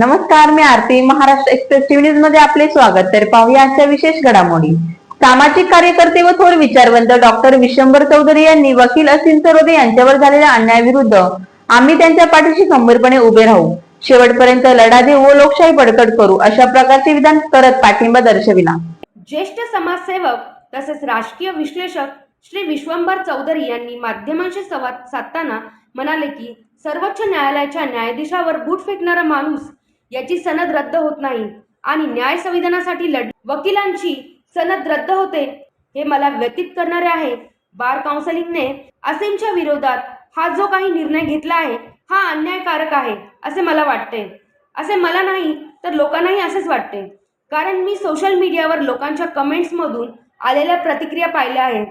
नमस्कार मी Aarti. Maharashtra express TV न्यूजमध्ये आपले स्वागत. तर पाहूया आजच्या विशेष घडामोडी. सामाजिक कार्यकर्ते व थोर विचारवंत डॉक्टर विशंबर चौधरी यांनी वकील असिन सरोदे यांच्यावर झालेल्या अन्यायाविरुद्ध आम्ही त्यांच्या पाठीशी खंबीरपणे उभे राहू. शेवटपर्यंत लढा देऊ व लोकशाही बळकट करू अशा प्रकारचे विधान करत पाठिंबा दर्शविला. ज्येष्ठ समाजसेवक तसेच राजकीय विश्लेषक श्री विश्वंभर चौधरी यांनी माध्यमांशी संवाद साधताना म्हणाले की सर्वोच्च न्यायालयाच्या न्यायाधीशावर बूट फेकणारा माणूस याची सनद रद्द होत नाही. आणि न्याय संविधानासाठी लढ वकिलांची सनद रद्द होते हे मला व्यतीत करणारे आहे. बार काउन्सिलिंगने असीमच्या विरोधात हा जो काही निर्णय घेतला आहे हा अन्यायकारक आहे असे मला वाटते. असे मला नाही तर लोकांनाही असेच वाटते. कारण मी सोशल मीडियावर लोकांच्या कमेंट्समधून आलेल्या प्रतिक्रिया पाहिल्या आहेत.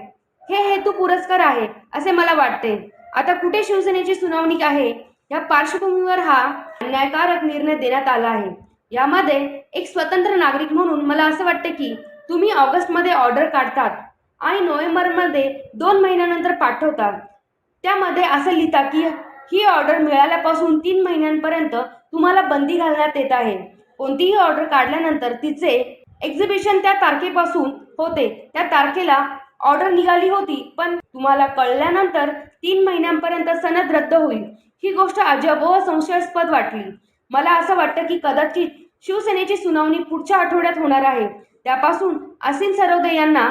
हे हेतू पुरस्कार आहे असे मला वाटते. आता कुठे शिवसेनेची सुनावणी आहे या पार्श्वभूमीवर हा अन्यायकारक निर्णय देण्यात आला आहे. यामध्ये एक स्वतंत्र नागरिक म्हणून मला असं वाटते की तुम्ही ऑगस्टमध्ये ऑर्डर काढतात आणि नोव्हेंबरमध्ये दोन महिन्यानंतर पाठवतात. त्यामध्ये असं लिहिता की ही ऑर्डर मिळाल्यापासून तीन महिन्यांपर्यंत तुम्हाला बंदी घालण्यात येत आहे. कोणतीही ऑर्डर काढल्यानंतर तिचे एक्झिबिशन त्या तारखेपासून होते. त्या तारखेला ऑर्डर निघाली होती पण तुम्हाला कळल्यानंतर तीन महिन्यांपर्यंत सनद रद्द होईल. ही गोष्ट अजब व संशयास्पद वाटली. मला असं वाटतं की कदाचित शिवसेनेची सुनावणी पुढच्या आठवड्यात होणार आहे. त्यापासून असीम सरोदे यांना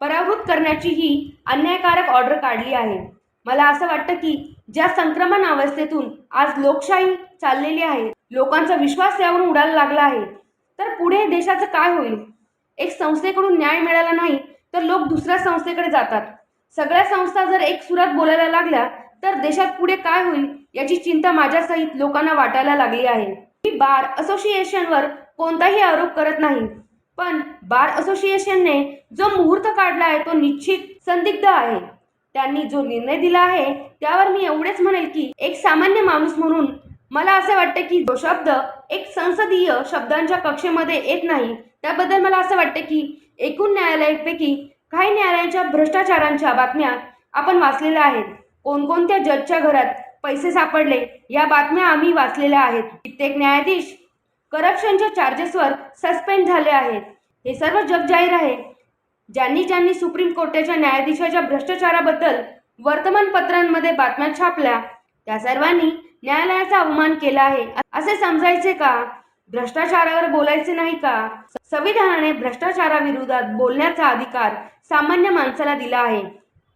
पराभूत करण्याची ही अन्यायकारक ऑर्डर काढली आहे. मला असं वाटतं की ज्या संक्रमण अवस्थेतून आज लोकशाही चाललेली आहे लोकांचा विश्वास यावरून उडायला लागला आहे तर पुढे देशाचं काय होईल? एक संस्थेकडून न्याय मिळाला नाही तर लोक दुसऱ्या संस्थेकडे जातात. सगळ्या संस्था जर एक सुरात बोलायला लागल्या तर देशात पुढे काय होईल याची चिंता माझ्यासहित लोकांना वाटायला लागली आहे. मी बार असोसिएशनवर कोणताही आरोप करत नाही. पण बार असोसिएशनने जो मुहूर्त काढला आहे तो निश्चित संदिग्ध आहे. त्यांनी जो निर्णय दिला आहे त्यावर मी एवढेच म्हणेल की एक सामान्य माणूस म्हणून मला असे वाटते की जो शब्द एक संसदीय शब्दांच्या कक्षेमध्ये येत नाही त्याबद्दल मला असं वाटते की एकूण न्यायालयापैकी काही न्यायालयांच्या भ्रष्टाचारांच्या बातम्या आपण वाचलेल्या आहेत. कोणकोणत्या जजच्या घरात पैसे सापडले या बातम्या आम्ही वाचलेल्या आहेत. कित्येक न्यायाधीश करप्शनच्या चार्जेसवर सस्पेंड झाले आहेत. हे सर्व जग जाहीर आहे. ज्यांनी ज्यांनी सुप्रीम कोर्टाच्या न्यायाधीशाच्या भ्रष्टाचाराबद्दल वर्तमानपत्रांमध्ये बातम्या छापल्या त्या सर्वांनी न्यायालयाचा अवमान केला आहे. असे समजायचे का? भ्रष्टाचारावर बोलायचे नाही का? संविधानाने भ्रष्टाचाराविरोधात बोलण्याचा अधिकार सामान्य माणसाला दिला आहे.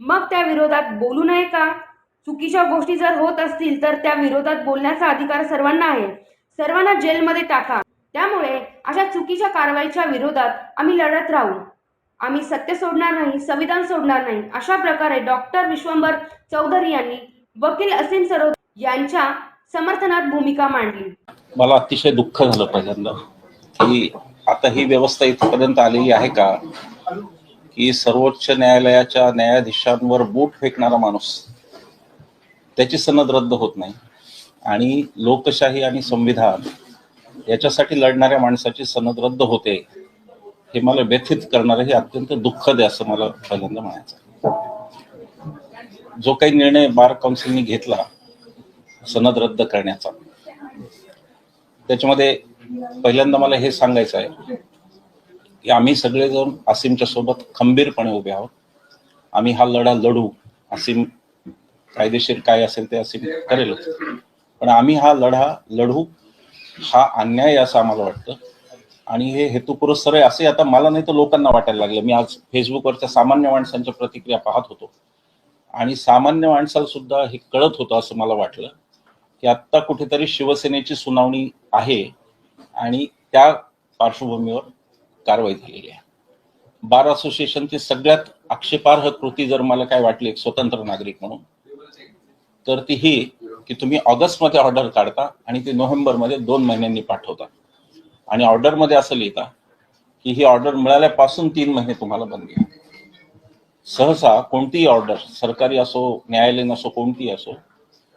मग त्या विरोधात बोलू नये का? चुकीच्या गोष्टी जर होत असतील तर त्या विरोधात बोलण्याचा अधिकार सर्वांना आहे. सर्वांना जेलमध्ये टाका. त्यामुळे अशा चुकीच्या कारवाईच्या विरोधात आम्ही लढत राहू. आम्ही सत्य सोडणार नाही संविधान सोडणार नाही अशा प्रकारे डॉक्टर विश्वंभर चौधरी यांनी वकील असीम सरोद यांच्या समर्थनात भूमिका मांडली. मला अतिशय दुःख झालं पहिल्यांदा. की आता ही व्यवस्था इथपर्यंत आलेली आहे का? की सर्वोच्च न्यायालयाच्या न्यायाधीशांवर बूट फेकणारा माणूस. त्याची सनद रद्द होत नाही. आणि लोकशाही आणि संविधान याच्यासाठी लढणाऱ्या माणसाची सनद रद्द होते हे मला व्यथित करणारं हे अत्यंत दुःखद आहे असं मला पहिल्यांदा म्हणायचं जो काही निर्णय बार काउन्सिलने घेतला सनद रद्द करण्याचा. त्याच्यामध्ये पहिल्यांदा मला हे सांगायचं आहे आम्ही सगळेजण असीमच्या सोबत खंबीरपणे उभे आहोत. आम्ही हा लढा लढू. असीम कायदेशीर काय असेल ते असीम करेलच. पण आम्ही हा लढा लढू हा अन्याय असं आम्हाला वाटतं. आणि हे हेतुपुरस्सर आहे असे आता मला नाही तर लोकांना वाटायला लागलं. मी आज फेसबुकवरच्या सामान्य माणसांच्या प्रतिक्रिया पाहत होतो. आणि सामान्य माणसाला सुद्धा हे कळत होतं असं मला वाटलं की आत्ता कुठेतरी शिवसेनेची सुनावणी आहे. आणि त्या पार्श्वभूमीवर कारवाई झालेली आहे. बार असोसिएशनची सगळ्यात आक्षेपार्ह कृती जर मला काय वाटली एक स्वतंत्र नागरिक म्हणून तर ती ही की तुम्ही ऑगस्टमध्ये ऑर्डर काढता आणि ती नोव्हेंबरमध्ये दोन महिन्यांनी पाठवता. आणि ऑर्डरमध्ये असं लिहिता की ही ऑर्डर मिळाल्यापासून तीन महिने तुम्हाला बंदी सहसा कोणतीही ऑर्डर सरकारी असो न्यायालयीन असो कोणतीही असो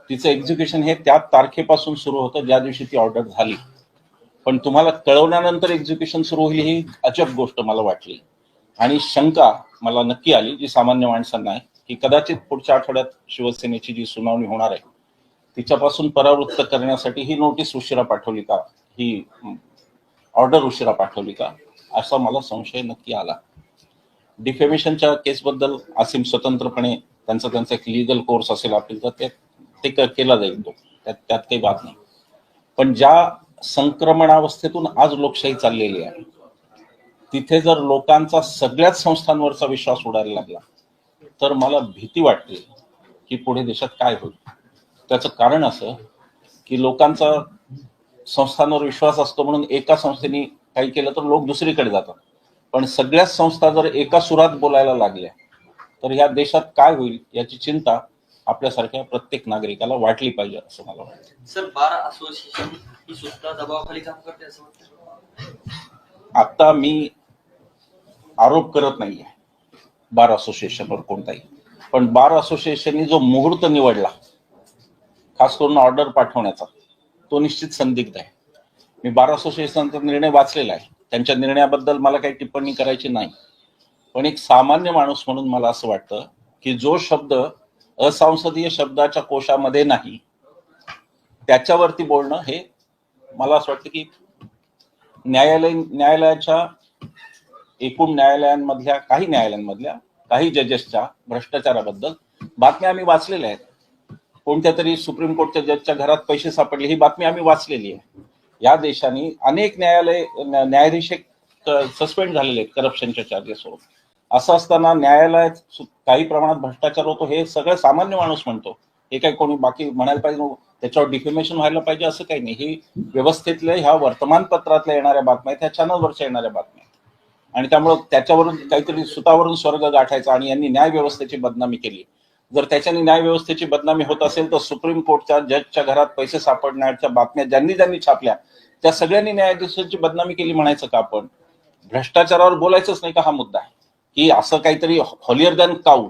तिचं एक्झिक्युशन हे त्या तारखेपासून सुरू होतं ज्या दिवशी ती ऑर्डर झाली. पण तुम्हाला कळवल्यानंतर एक्झिक्युशन सुरू होईल ही अजब गोष्ट मला वाटली. आणि शंका मला नक्की आली जी सामान्य माणसांना आहे की कदाचित पुढच्या आठवड्यात शिवसेनेची जी सुनावणी होणार आहे तिच्यापासून परावृत्त करण्यासाठी ही नोटीस उशिरा पाठवली का? ही ऑर्डर उशिरा पाठवली का? असा मला संशय नक्की आला. डिफेमेशनच्या केसबद्दल असीम स्वतंत्रपणे त्यांचा त्यांचा एक लिगल कोर्स असेल आपली तर ते ते क- केला जाईल तो. त्यात त्यात काही बात नाही. पण ज्या संक्रमणावस्थेतून आज लोकशाही चाललेली आहे. तिथे जर लोकांचा सगळ्याच संस्थांवरचा विश्वास उडायला लागला तर मला भीती वाटते की पुढे देशात काय होईल. त्याचं कारण असं की लोकांचा संस्थांवर विश्वास असतो म्हणून एका संस्थेने काही केलं तर लोक दुसरीकडे जातात. पण सगळ्याच संस्था जर एका सुरात बोलायला लागल्या तर ह्या देशात काय होईल याची चिंता आपल्यासारख्या प्रत्येक नागरिकाला वाटली पाहिजे असं मला वाटतं. सर बार असोसिएशन ही सुद्धा दबावाखाली काम करते असं वाटतं? आता मी आरोप करत नाहीये बार असोसिएशनवर कोणताही. पण बार असोसिएशननी जो मुहूर्त निवडला खास करून ऑर्डर पाठवण्याचा तो निश्चित संदिग्ध आहे. मी बार असोसिएशनचा निर्णय वाचलेला आहे. त्यांच्या निर्णयाबद्दल मला काही टिप्पणी करायची नाही. पण एक सामान्य माणूस म्हणून मला असं वाटतं की जो शब्द असंसदीय शब्दाच्या कोशामध्ये नाही. त्याच्यावरती बोलणं हे मला असं वाटतं की न्यायालय न्यायालयाच्या एकूण न्यायालयांमधल्या काही न्यायालयांमधल्या काही जजेसच्या भ्रष्टाचाराबद्दल बातम्या आम्ही वाचलेल्या आहेत. कोणत्या तरी सुप्रीम कोर्टच्या जजच्या घरात पैसे सापडले ही बातमी आम्ही वाचलेली आहे. या देशाने अनेक न्यायालय न्यायाधीश सस्पेंड झालेले आहेत करप्शनच्या चार्जेसवर असं असताना न्यायालयात काही प्रमाणात भ्रष्टाचार होतो हे सगळं सामान्य माणूस म्हणतो. हे काही कोणी बाकी म्हणायला पाहिजे त्याच्यावर डिफेमेशन व्हायला पाहिजे असं काही नाही. ही व्यवस्थेतल्या ह्या वर्तमानपत्रातल्या येणाऱ्या बातम्या आहेत ह्या चॅनलवरच्या येणाऱ्या बातम्या आहेत. आणि त्यामुळं त्याच्यावरून काहीतरी सुतावरून स्वर्ग गाठायचा आणि यांनी न्याय व्यवस्थेची बदनामी केली. जर त्याच्याने न्याय व्यवस्थेची बदनामी होत असेल तर सुप्रीम कोर्टच्या जजच्या घरात पैसे सापडण्याच्या बातम्या ज्यांनी ज्यांनी छापल्या त्या सगळ्यांनी न्यायाधीशांची बदनामी केली म्हणायचं का आपण? भ्रष्टाचारावर बोलायचंच नाही का हा मुद्दा आहे? की असं काहीतरी हॉलियर दॅन काऊ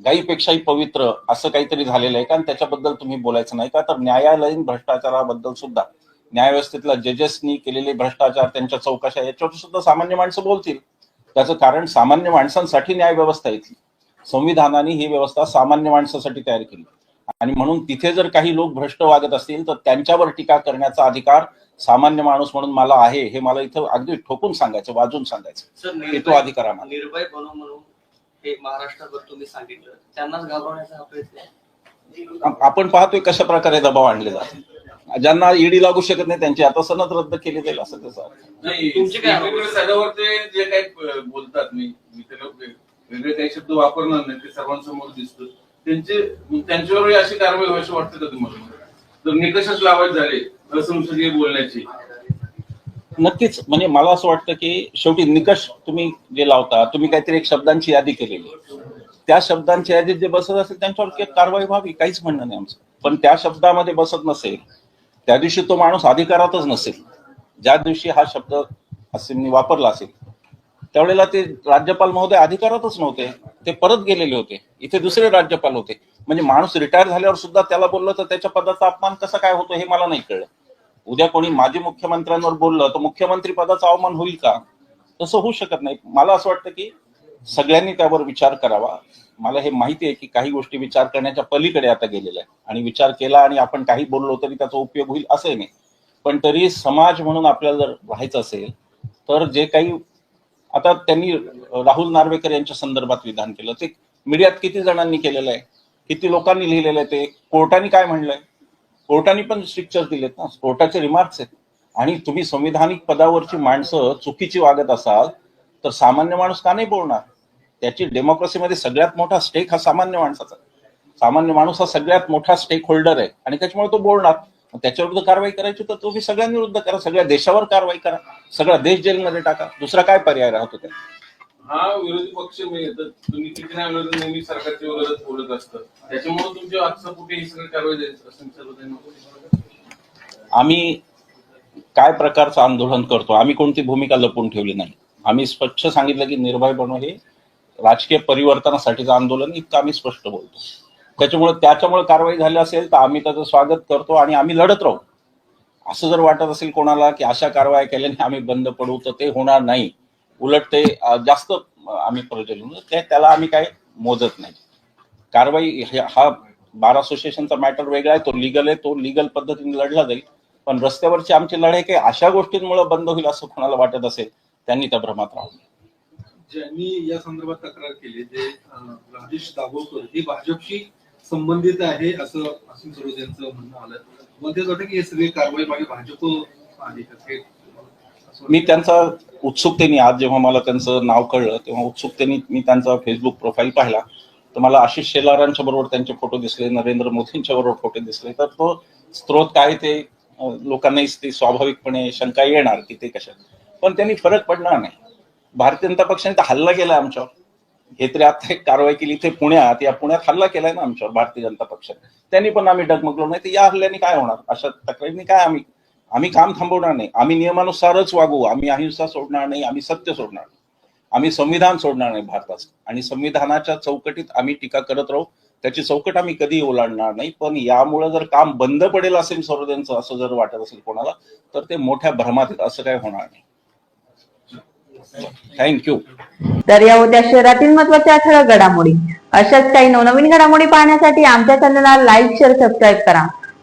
गाईपेक्षाही पवित्र असं काहीतरी झालेलं आहे का? आणि त्याच्याबद्दल तुम्ही बोलायचं नाही का? तर न्यायालयीन भ्रष्टाचाराबद्दल सुद्धा. न्यायव्यवस्थेतल्या जजेसनी केलेले भ्रष्टाचार त्यांच्या चौकशा याच्यावर सुद्धा सामान्य माणसं बोलतील. त्याचं कारण सामान्य माणसांसाठी न्याय व्यवस्था इथली संविधानाने ही व्यवस्था सामान्य माणसासाठी तयार केली. आणि म्हणून तिथे जर काही लोक भ्रष्ट वागत असतील तर त्यांच्यावर टीका करण्याचा अधिकार सामान्य माणूस म्हणून मला आहे हे मला इथं अगदी ठोकून सांगायचं वाजून सांगायचं. सर की तो अधिकार आम्हाला. निर्भय म्हणून हे महाराष्ट्रावर तुम्ही सांगितलं. त्यांनाच घाबरवण्याचा प्रयत्न आहे. आप- आपण पाहतोय कशा प्रकारे दबाव आणले जाते ज्यांना ईडी लागू शकत नाही त्यांची आता सनद रद्द केली जाईल असं त्याचा बोलतात मी वेगळे काही शब्द वापरणार नाही ते सर्वांसमोर दिसतं त्यांचे त्यांच्यावर अशी कारवाई व्हायची वाटते का तुम्हाला? तर निकषच लावत झाले? असंसदीय बोलण्याची. नक्कीच. म्हणजे मला असं वाटतं की शेवटी निकष तुम्ही जे लावता तुम्ही काहीतरी एक शब्दांची यादी केलेली त्या शब्दांच्या यादीत जे बसत असेल त्यांच्यावर काही कारवाई व्हावी काहीच म्हणणं नाही आमचं. पण त्या शब्दामध्ये बसत नसेल त्या दिवशी तो माणूस अधिकारातच नसेल ज्या दिवशी हा शब्द असीमनी वापरला असेल त्यावेळेला ते राज्यपाल महोदय अधिकारातच नव्हते. ते परत गेलेले होते. इथे दुसरे राज्यपाल होते. म्हणजे माणूस रिटायर झाल्यावर सुद्धा त्याला बोललं तर त्याच्या पदाचा अपमान कसा काय होतो हे मला नाही कळलं. उद्या कोणी माजी मुख्यमंत्र्यांवर बोललं तर मुख्यमंत्री पदाचा अवमान होईल का? तसं होऊ शकत नाही. मला असं वाटतं की सगळ्यांनी त्यावर विचार करावा. मला हे माहिती आहे की काही गोष्टी विचार करण्याच्या पलीकडे आता गेलेल्या आहेत. आणि विचार केला आणि आपण काही बोललो तरी त्याचा उपयोग होईल असंही नाही. पण तरी समाज म्हणून आपल्याला जर राहायचं असेल तर जे काही आता त्यांनी राहुल नार्वेकर यांच्या संदर्भात विधान केलं. ते मीडियात किती जणांनी केलेलं आहे? किती लोकांनी लिहिलेलं आहे ते? कोर्टाने काय म्हणलंय? कोर्टाने पण स्ट्रिक्चर दिलेत ना. कोर्टाचे रिमार्क्स आहेत. आणि तुम्ही संविधानिक पदावरची माणसं चुकीची वागत असाल तर सामान्य माणूस का नाही बोलणार? त्याची डेमोक्रेसीमध्ये सगळ्यात मोठा स्टेक हा सामान्य माणसाचा. सामान्य माणूस हा सगळ्यात मोठा स्टेक होल्डर आहे. आणि त्याच्यामुळे तो बोलणार. त्याच्याविरुद्ध कारवाई करायची तर तुम्ही सगळ्यांविरुद्ध करा. सगळ्या देशावर कारवाई करा. सगळा देश जेलमध्ये टाका. दुसरा काय पर्याय राहतो त्या हा विरोधी पक्ष तुम्ही किती ना विरोधी नेहमी सरकारच्या विरोधात बोलत असतं त्याच्यामुळे तुमच्या आजचा कुठे ही सगळी कारवाई आम्ही काय प्रकारचं आंदोलन करतो आम्ही कोणती भूमिका लपवून ठेवली नाही. आम्ही स्वच्छ सांगितलं की निर्भय बनव हे राजकीय परिवर्तनासाठीचं आंदोलन इतकं आम्ही स्पष्ट बोलतो. त्याच्यामुळे त्याच्यामुळे कारवाई झाली असेल तर आम्ही त्याचं स्वागत करतो आणि आम्ही लढत राहू. असं जर वाटत असेल कोणाला की अशा कारवाया केल्याने आम्ही बंद पडू तर ते होणार नाही. उलट ते जास्त आम्ही प्रज्वलित ते त्याला आम्ही काय मोजत नाही. कारवाई हा बार असोसिएशनचा मॅटर वेगळा आहे. तो लिगल आहे तो लिगल पद्धतीने लढला जाईल. पण रस्त्यावरची आमची लढाई काही अशा गोष्टींमुळे बंद होईल असं कोणाला वाटत असेल त्यांनी त्या भ्रमात राहू ज्यांनी या संदर्भात तक्रार केली जे राजेश दाभोळकर हे भाजपशी संबंधित आहे असं असून सरोज यांचं म्हणणं आलं. मग तेच वाटतं की हे सगळी कारवाई मागे भाजप आहे. मी त्यांचा उत्सुकतेने आज जेव्हा मला त्यांचं नाव कळलं तेव्हा उत्सुकतेने मी त्यांचा फेसबुक प्रोफाईल पाहिला. तर मला आशिष शेलारांच्या बरोबर त्यांचे फोटो दिसले नरेंद्र मोदींच्या बरोबर फोटो दिसले. तर तो स्त्रोत काय ते लोकांनाही ते स्वाभाविकपणे शंका येणार की ते कशा. पण त्यांनी फरक पडणार नाही. भारतीय जनता पक्षाने तर हल्ला केला आमच्यावर. हे तरी आता एक कारवाई केली इथे पुण्यात या पुण्यात हल्ला केलाय ना आमच्यावर भारतीय जनता पक्षाने. त्यांनी पण आम्ही डगमगलो नाही तर या हल्ल्याने काय होणार? अशा तक्रारीने काय आम्ही आम्ही काम थांबवणार नाही. आम्ही नियमानुसारच वागू. आम्ही अहिंसा सोडणार नाही आम्ही सत्य सोडणार नाही. आम्ही संविधान सोडणार नाही भारताचं आणि संविधानाच्या चौकटीत आम्ही टीका करत राहू. त्याची चौकट आम्ही कधी ओलांडणार नाही. पण यामुळे जर काम बंद पडेल असेल सर्वजणचं असं जर वाटत असेल कोणाला तर ते मोठ्या भ्रमात असं काय होणार नाही. थँक्यू तर या उद्या शहरातील महत्त्वाच्या ठळक घडामोडी. अशाच काही नवनवीन घडामोडी पाहण्यासाठी आमच्या चॅनलला लाईक शेअर सबस्क्राईब करा.